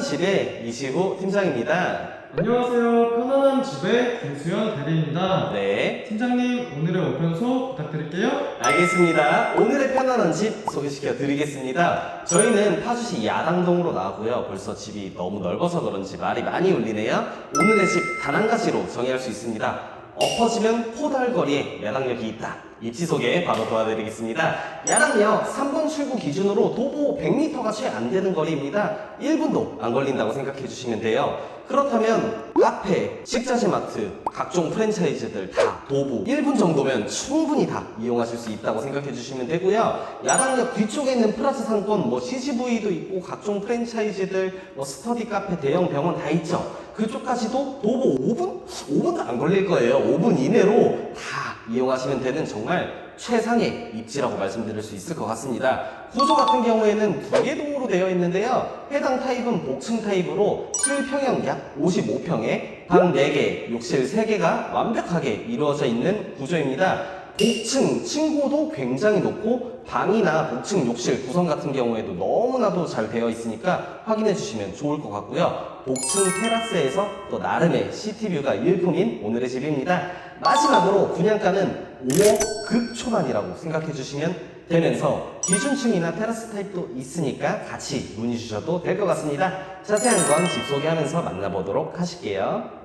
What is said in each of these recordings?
편안한 집의 이시후 팀장입니다. 안녕하세요. 편안한 집의 김수현 대리입니다. 네, 팀장님, 오늘의 우편소 부탁드릴게요. 알겠습니다. 오늘의 편안한 집 소개시켜 드리겠습니다. 저희는 파주시 야당동으로 나왔고요. 벌써 집이 너무 넓어서 그런지 말이 많이 울리네요. 오늘의 집 단 한 가지로 정의할 수 있습니다. 엎어지면 포달거리에 야당역이 있다. 입지 소개 바로 도와드리겠습니다. 야당역 3번 출구 기준으로 도보 100m가 채 안 되는 거리입니다. 1분도 안 걸린다고 생각해 주시면 돼요. 그렇다면 카페, 식자재 마트, 각종 프랜차이즈들 다 도보 1분 정도면 충분히 다 이용하실 수 있다고 생각해 주시면 되고요. 야당역 뒤쪽에 있는 플라자 상권, 뭐 CGV도 있고 각종 프랜차이즈들, 뭐 스터디 카페, 대형 병원 다 있죠. 그쪽까지도 도보 5분? 5분도 안 걸릴 거예요. 5분 이내로 다 이용하시면 되는 정말 최상의 입지라고 말씀드릴 수 있을 것 같습니다. 구조 같은 경우에는 두 개 동으로 되어 있는데요. 해당 타입은 복층 타입으로 실평형 약 55평에 방 4개, 욕실 3개가 완벽하게 이루어져 있는 구조입니다. 복층 층고도 굉장히 높고 방이나 복층 욕실 구성 같은 경우에도 너무나도 잘 되어 있으니까 확인해 주시면 좋을 것 같고요. 복층 테라스에서 또 나름의 시티뷰가 일품인 오늘의 집입니다. 마지막으로 분양가는 5억 극초반이라고 생각해 주시면 되면서 기준층이나 테라스 타입도 있으니까 같이 문의 주셔도 될 것 같습니다. 자세한 건 집 소개하면서 만나보도록 하실게요.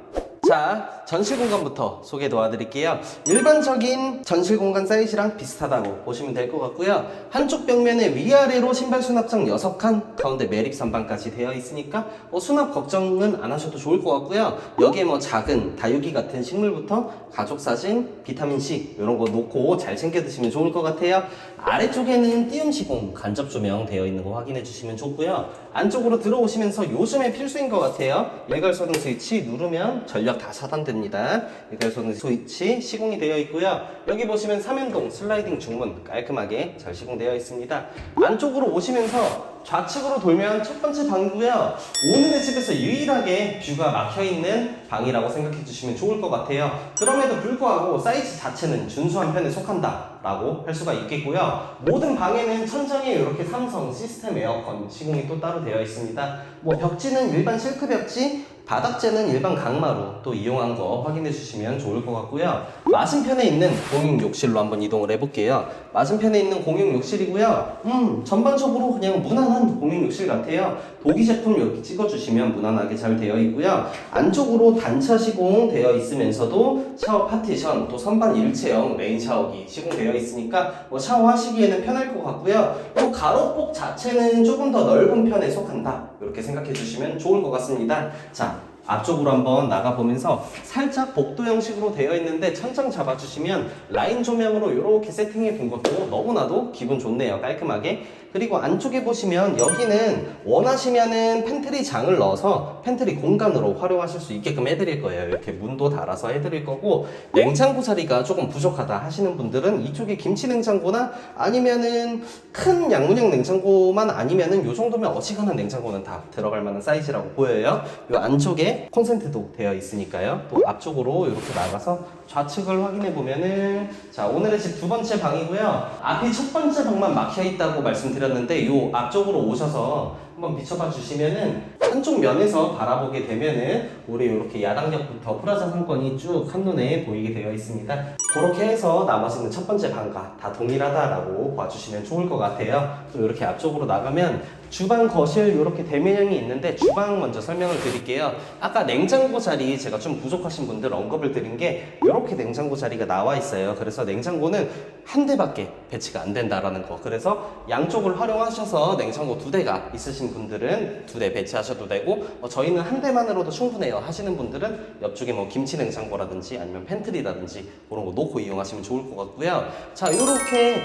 자, 전실 공간부터 소개 도와드릴게요. 일반적인 전실 공간 사이즈랑 비슷하다고 보시면 될 것 같고요. 한쪽 벽면에 위아래로 신발 수납장 6칸, 가운데 매립 선반까지 되어 있으니까 뭐 수납 걱정은 안 하셔도 좋을 것 같고요. 여기에 뭐 작은 다육이 같은 식물부터 가족 사진, 비타민 C 이런 거 놓고 잘 챙겨 드시면 좋을 것 같아요. 아래쪽에는 띄움 시공 간접 조명 되어 있는 거 확인해 주시면 좋고요. 안쪽으로 들어오시면서 요즘에 필수인 것 같아요. 일괄소등 스위치 누르면 전력 다 차단됩니다. 일괄소등 스위치 시공이 되어 있고요. 여기 보시면 삼연동 슬라이딩 중문 깔끔하게 잘 시공되어 있습니다. 안쪽으로 오시면서 좌측으로 돌면 첫 번째 방이고요. 오늘의 집에서 유일하게 뷰가 막혀 있는 방이라고 생각해 주시면 좋을 것 같아요. 그럼에도 불구하고 사이즈 자체는 준수한 편에 속한다 라고 할 수가 있겠고요. 모든 방에는 천장에 이렇게 삼성 시스템 에어컨 시공이 또 따로 되어 있습니다. 뭐 벽지는 일반 실크 벽지, 바닥재는 일반 강마루 또 이용한 거 확인해 주시면 좋을 것 같고요. 맞은편에 있는 공용 욕실로 한번 이동을 해볼게요. 맞은편에 있는 공용 욕실이고요. 음, 전반적으로 그냥 무난한 공용 욕실 같아요. 도기 제품 여기 찍어주시면 무난하게 잘 되어 있고요. 안쪽으로 단차 시공 되어 있으면서도 샤워 파티션 또 선반 일체형 메인 샤워기 시공되어 있으니까 뭐 샤워하시기에는 편할 것 같고요. 또 가로폭 자체는 조금 더 넓은 편에 속한다. 이렇게 생각해 주시면 좋을 것 같습니다. 자, 앞쪽으로 한번 나가보면서 살짝 복도 형식으로 되어 있는데 천장 잡아주시면 라인 조명으로 이렇게 세팅해 둔 것도 너무나도 기분 좋네요 깔끔하게 그리고 안쪽에 보시면 여기는 원하시면은 팬트리 장을 넣어서 팬트리 공간으로 활용하실 수 있게끔 해드릴 거예요 이렇게 문도 달아서 해드릴 거고 냉장고 자리가 조금 부족하다 하시는 분들은 이쪽에 김치 냉장고나 아니면은 큰 양문형 냉장고만 아니면은 요 정도면 어지간한 냉장고는 다 들어갈 만한 사이즈라고 보여요 요 안쪽에 콘센트도 되어 있으니까요. 또 앞쪽으로 이렇게 나가서 좌측을 확인해 보면은 자 오늘의 집 두 번째 방이고요. 앞이 첫 번째 방만 막혀 있다고 말씀드렸는데 요 앞쪽으로 오셔서 한번 비춰봐 주시면은 한쪽 면에서 바라보게 되면은 우리 이렇게 야당역부터 프라자 상권이 쭉 한눈에 보이게 되어 있습니다. 그렇게 해서 나머지는 첫 번째 방과 다 동일하다라고 봐주시면 좋을 것 같아요. 또 이렇게 앞쪽으로 나가면 주방, 거실 이렇게 대면형이 있는데 주방 먼저 설명을 드릴게요. 아까 냉장고 자리 제가 좀 부족하신 분들 언급을 드린 게 이렇게 냉장고 자리가 나와 있어요. 그래서 냉장고는 한 대밖에 배치가 안 된다라는 거. 그래서 양쪽을 활용하셔서 냉장고 두 대가 있으신 분들은 두 대 배치하셔도 되고 어, 저희는 한 대만으로도 충분해요 하시는 분들은 옆쪽에 뭐 김치 냉장고라든지 아니면 팬트리라든지 그런 거 놓고 이용하시면 좋을 것 같고요. 자, 이렇게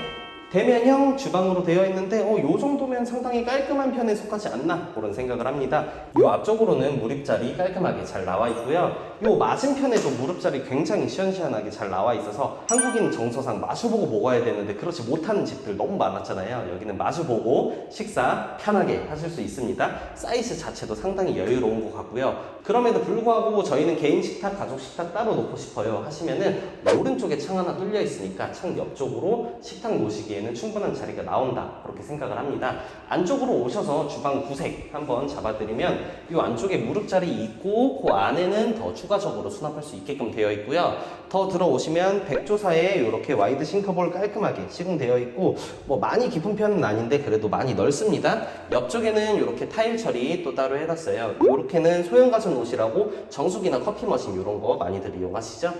대면형 주방으로 되어 있는데 어, 요 정도면 상당히 깔끔한 편에 속하지 않나 그런 생각을 합니다. 요 앞쪽으로는 무릎자리 깔끔하게 잘 나와 있고요. 요 맞은편에도 무릎자리 굉장히 시원시원하게 잘 나와 있어서 한국인 정서상 마주보고 먹어야 되는데 그렇지 못하는 집들 너무 많았잖아요. 여기는 마주보고 식사 편하게 하실 수 있습니다. 사이즈 자체도 상당히 여유로운 것 같고요. 그럼에도 불구하고 저희는 개인 식탁, 가족 식탁 따로 놓고 싶어요 하시면은 오른쪽에 창 하나 뚫려 있으니까 창 옆쪽으로 식탁 놓으시기에 보시기에는 충분한 자리가 나온다 그렇게 생각을 합니다. 안쪽으로 오셔서 주방 구색 한번 잡아드리면 이 안쪽에 무릎 자리 있고 그 안에는 더 추가적으로 수납할 수 있게끔 되어 있고요. 더 들어오시면 백조사에 이렇게 와이드 싱크볼 깔끔하게 시공되어 있고 뭐 많이 깊은 편은 아닌데 그래도 많이 넓습니다. 옆쪽에는 이렇게 타일 처리 또 따로 해놨어요. 이렇게는 소형 가전 옷이라고 정수기나 커피 머신 이런 거 많이들 이용하시죠?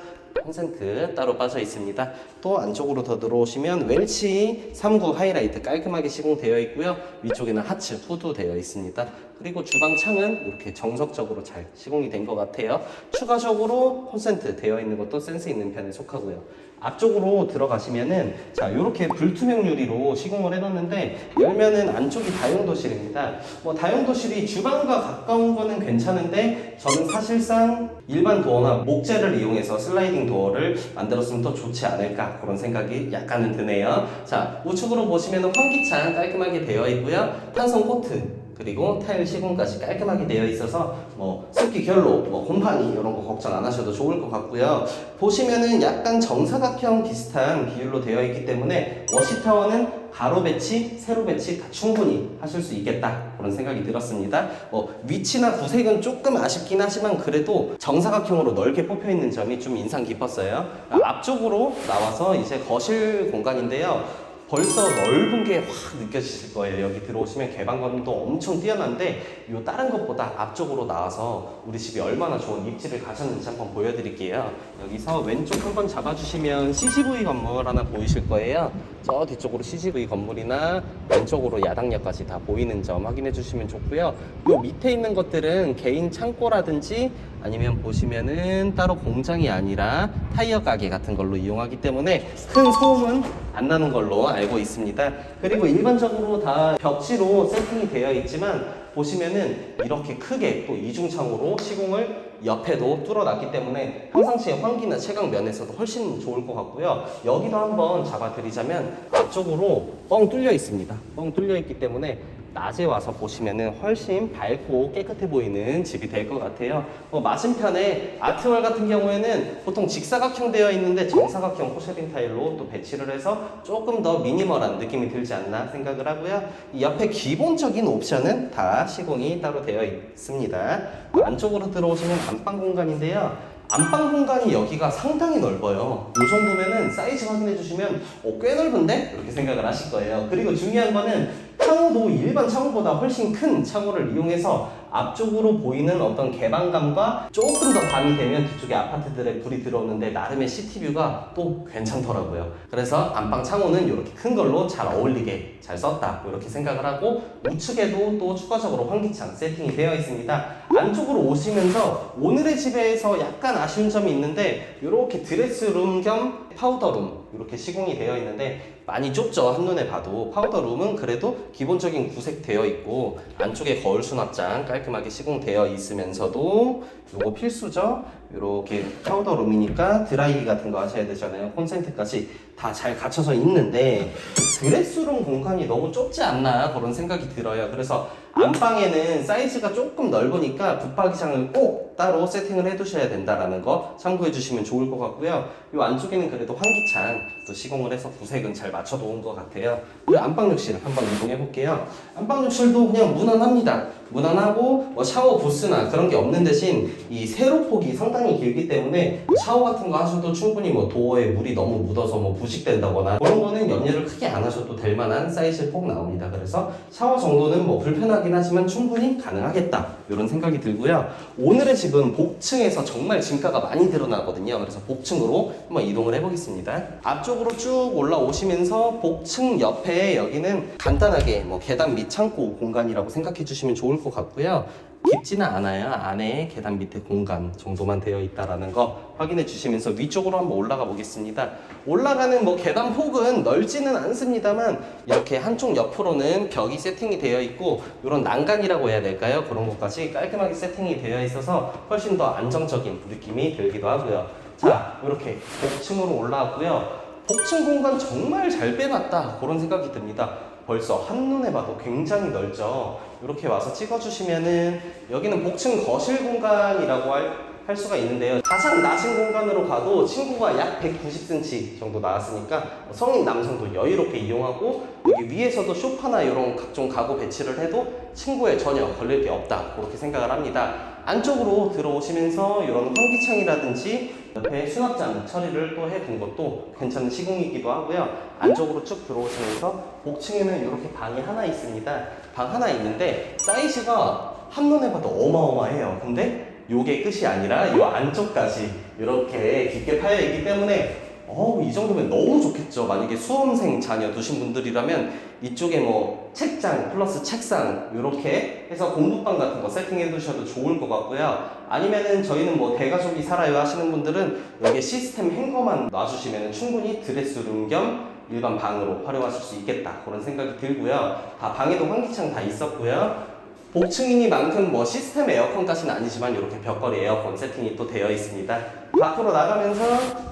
콘센트 따로 빠져 있습니다. 또 안쪽으로 더 들어오시면 웰치 39 하이라이트 깔끔하게 시공되어 있고요. 위쪽에는 하츠 후드 되어 있습니다. 그리고 주방 창은 이렇게 정석적으로 잘 시공이 된 것 같아요. 추가적으로 콘센트 되어 있는 것도 센스 있는 편에 속하고요. 앞쪽으로 들어가시면은 자 이렇게 불투명 유리로 시공을 해놨는데 열면은 안쪽이 다용도실입니다. 뭐 다용도실이 주방과 가까운 거는 괜찮은데 저는 사실상 일반 도어나 목재를 이용해서 슬라이딩 도어를 만들었으면 더 좋지 않을까 그런 생각이 약간은 드네요. 자 우측으로 보시면은 환기창 깔끔하게 되어 있고요. 탄성 코트 그리고 타일 시공까지 깔끔하게 되어 있어서 뭐 습기 결로, 뭐 곰팡이 이런 거 걱정 안 하셔도 좋을 것 같고요. 보시면은 약간 정사각형 비슷한 비율로 되어 있기 때문에 워시타워는 가로 배치, 세로 배치 다 충분히 하실 수 있겠다 그런 생각이 들었습니다. 뭐 위치나 구색은 조금 아쉽긴 하지만 그래도 정사각형으로 넓게 뽑혀 있는 점이 좀 인상 깊었어요. 앞쪽으로 나와서 이제 거실 공간인데요. 벌써 넓은 게 확 느껴지실 거예요. 여기 들어오시면 개방감도 엄청 뛰어난데 요 다른 것보다 앞쪽으로 나와서 우리 집이 얼마나 좋은 입지를 가졌는지 한번 보여드릴게요. 여기서 왼쪽 한번 잡아주시면 CGV 건물 하나 보이실 거예요. 저 뒤쪽으로 CGV 건물이나 왼쪽으로 야당역까지 다 보이는 점 확인해 주시면 좋고요. 요 밑에 있는 것들은 개인 창고라든지 아니면 보시면은 따로 공장이 아니라 타이어 가게 같은 걸로 이용하기 때문에 큰 소음은 안 나는 걸로 알고 있습니다. 그리고 일반적으로 다 벽지로 세팅이 되어 있지만 보시면은 이렇게 크게 또 이중창으로 시공을 옆에도 뚫어놨기 때문에 평상시에 환기나 채광 면에서도 훨씬 좋을 것 같고요. 여기도 한번 잡아드리자면 앞쪽으로 뻥 뚫려 있습니다. 뻥 뚫려 있기 때문에 낮에 와서 보시면은 훨씬 밝고 깨끗해 보이는 집이 될 것 같아요. 뭐 맞은편에 아트월 같은 경우에는 보통 직사각형 되어 있는데 정사각형 포쉐린 타일로 또 배치를 해서 조금 더 미니멀한 느낌이 들지 않나 생각을 하고요. 이 옆에 기본적인 옵션은 다 시공이 따로 되어 있습니다. 안쪽으로 들어오시면 안방 공간인데요. 안방 공간이 여기가 상당히 넓어요. 이 정도면은 사이즈 확인해 주시면 어, 꽤 넓은데? 이렇게 생각을 하실 거예요. 그리고 중요한 거는 창호도 일반 창호보다 훨씬 큰 창호를 이용해서 앞쪽으로 보이는 어떤 개방감과 조금 더 밤이 되면 뒤쪽에 아파트들에 불이 들어오는데 나름의 시티뷰가 또 괜찮더라고요. 그래서 안방 창호는 이렇게 큰 걸로 잘 어울리게 잘 썼다. 이렇게 생각을 하고 우측에도 또 추가적으로 환기창 세팅이 되어 있습니다. 안쪽으로 오시면서 오늘의 집에서 약간 아쉬운 점이 있는데 이렇게 드레스룸 겸 파우더룸 이렇게 시공이 되어 있는데 많이 좁죠. 한눈에 봐도 파우더룸은 그래도 기본적인 구색 되어 있고 안쪽에 거울 수납장 깔끔하게 시공되어 있으면서도 요거 필수죠. 이렇게 파우더룸이니까 드라이기 같은 거 하셔야 되잖아요. 콘센트까지 다 잘 갖춰져 있는데 드레스룸 공간이 너무 좁지 않나 그런 생각이 들어요. 그래서 안방에는 사이즈가 조금 넓으니까 붙박이장을 꼭 따로 세팅을 해두셔야 된다라는 거 참고해 주시면 좋을 것 같고요. 이 안쪽에는 그래도 환기창 또 시공을 해서 구색은 잘 맞춰 놓은 것 같아요. 이 안방 욕실 한번 이동해 볼게요. 안방 욕실도 그냥 무난합니다. 무난하고 뭐 샤워 부스나 그런 게 없는 대신 이 세로폭이 상당히 길기 때문에 샤워 같은 거 하셔도 충분히 뭐 도어에 물이 너무 묻어서 뭐 부식된다거나 그런 거는 염려를 크게 안 하셔도 될 만한 사이즈 폭 나옵니다. 그래서 샤워 정도는 뭐 불편하 긴 하지만 충분히 가능하겠다 이런 생각이 들고요. 오늘의 집은 복층에서 정말 진가가 많이 드러나거든요. 그래서 복층으로 한번 이동을 해보겠습니다. 앞쪽으로 쭉 올라오시면서 복층 옆에 여기는 간단하게 뭐 계단 및 창고 공간이라고 생각해 주시면 좋을 것 같고요. 깊지는 않아요. 안에 계단 밑에 공간 정도만 되어 있다라는 거 확인해 주시면서 위쪽으로 한번 올라가 보겠습니다. 올라가는 뭐 계단 폭은 넓지는 않습니다만 이렇게 한쪽 옆으로는 벽이 세팅이 되어 있고 이런 난간이라고 해야 될까요? 그런 것까지 깔끔하게 세팅이 되어 있어서 훨씬 더 안정적인 느낌이 들기도 하고요. 자, 이렇게 복층으로 올라왔고요. 복층 공간 정말 잘 빼놨다 그런 생각이 듭니다. 벌써 한눈에 봐도 굉장히 넓죠. 이렇게 와서 찍어주시면은 여기는 복층 거실 공간이라고 할 할 수가 있는데요. 가장 낮은 공간으로 가도 친구가 약 190cm 정도 나왔으니까 성인 남성도 여유롭게 이용하고 여기 위에서도 소파나 이런 각종 가구 배치를 해도 친구에 전혀 걸릴 게 없다 그렇게 생각을 합니다. 안쪽으로 들어오시면서 이런 환기창이라든지 옆에 수납장 처리를 또 해 둔 것도 괜찮은 시공이기도 하고요. 안쪽으로 쭉 들어오시면서 복층에는 이렇게 방이 하나 있습니다. 방 하나 있는데 사이즈가 한눈에 봐도 어마어마해요. 근데 요게 끝이 아니라 요 안쪽까지 이렇게 깊게 파여 있기 때문에 어우 이 정도면 너무 좋겠죠. 만약에 수험생 자녀 두신 분들이라면 이쪽에 뭐 책장 플러스 책상 이렇게 해서 공부방 같은 거 세팅해 두셔도 좋을 것 같고요. 아니면은 저희는 뭐 대가족이 살아요 하시는 분들은 여기 시스템 행거만 놔주시면 충분히 드레스룸 겸 일반 방으로 활용하실 수 있겠다 그런 생각이 들고요. 다 방에도 환기창 다 있었고요. 복층이니만큼 뭐 시스템 에어컨까지는 아니지만 이렇게 벽걸이 에어컨 세팅이 또 되어 있습니다. 밖으로 나가면서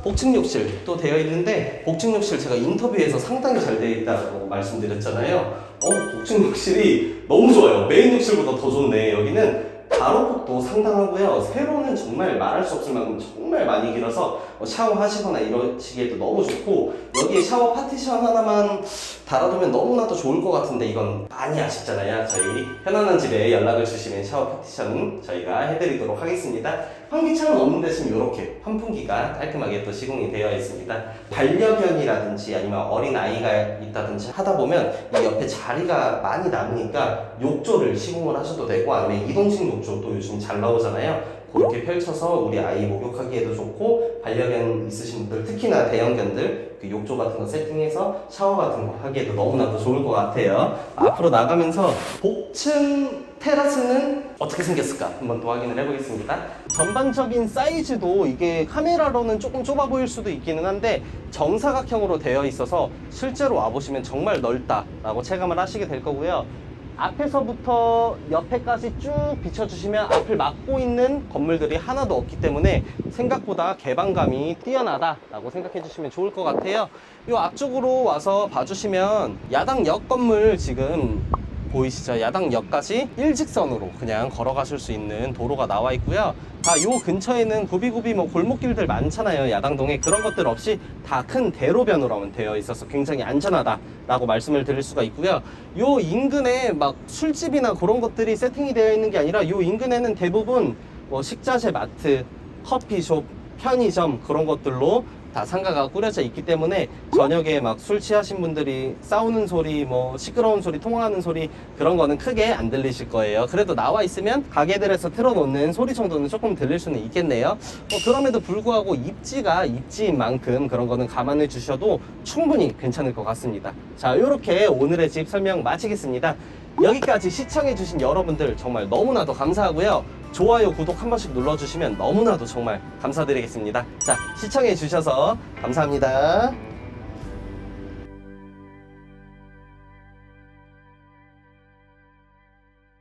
복층 욕실 또 되어 있는데 복층 욕실 제가 인터뷰에서 상당히 잘 되어 있다고 말씀드렸잖아요. 어 복층 욕실이 너무 좋아요. 메인 욕실보다 더 좋네. 여기는 가로폭도 상당하고요. 세로는 정말 말할 수 없을 만큼 정말 많이 길어서 뭐 샤워하시거나 이러시기에도 너무 좋고 여기에 샤워 파티션 하나만 달아두면 너무나도 좋을 것 같은데 이건 많이 아쉽잖아요. 저희 편안한 집에 연락을 주시면 샤워 파티션 저희가 해드리도록 하겠습니다. 환기창은 없는 대신 이렇게 환풍기가 깔끔하게 또 시공이 되어 있습니다. 반려견이라든지 아니면 어린 아이가 있다든지 하다 보면 이 옆에 자리가 많이 남으니까 욕조를 시공을 하셔도 되고 아니면 이동식 욕조도 요즘 잘 나오잖아요. 그렇게 펼쳐서 우리 아이 목욕하기에도 좋고 반려견 있으신 분들 특히나 대형견들 그 욕조 같은 거 세팅해서 샤워 같은 거 하기에도 너무나도 좋을 것 같아요. 앞으로 나가면서 복층 테라스는 어떻게 생겼을까 한번 또 확인을 해보겠습니다. 전반적인 사이즈도 이게 카메라로는 조금 좁아 보일 수도 있기는 한데 정사각형으로 되어 있어서 실제로 와보시면 정말 넓다라고 체감을 하시게 될 거고요. 앞에서부터 옆에까지 쭉 비춰주시면 앞을 막고 있는 건물들이 하나도 없기 때문에 생각보다 개방감이 뛰어나다라고 생각해 주시면 좋을 것 같아요. 이 앞쪽으로 와서 봐주시면 야당 역 건물 지금 보이시죠? 야당 역까지 일직선으로 그냥 걸어가실 수 있는 도로가 나와 있고요. 다 요 근처에는 구비구비 뭐 골목길들 많잖아요. 야당동에 그런 것들 없이 다 큰 대로변으로 되어 있어서 굉장히 안전하다라고 말씀을 드릴 수가 있고요. 요 인근에 막 술집이나 그런 것들이 세팅이 되어 있는 게 아니라 요 인근에는 대부분 뭐 식자재 마트, 커피숍, 편의점 그런 것들로 다 상가가 꾸려져 있기 때문에 저녁에 막 술 취하신 분들이 싸우는 소리, 뭐 시끄러운 소리, 통화하는 소리 그런 거는 크게 안 들리실 거예요. 그래도 나와 있으면 가게들에서 틀어놓는 소리 정도는 조금 들릴 수는 있겠네요. 뭐 그럼에도 불구하고 입지가 입지인 만큼 그런 거는 감안해 주셔도 충분히 괜찮을 것 같습니다. 자, 이렇게 오늘의 집 설명 마치겠습니다. 여기까지 시청해주신 여러분들 정말 너무나도 감사하고요. 좋아요, 구독 한 번씩 눌러주시면 너무나도 정말 감사드리겠습니다. 자, 시청해주셔서 감사합니다.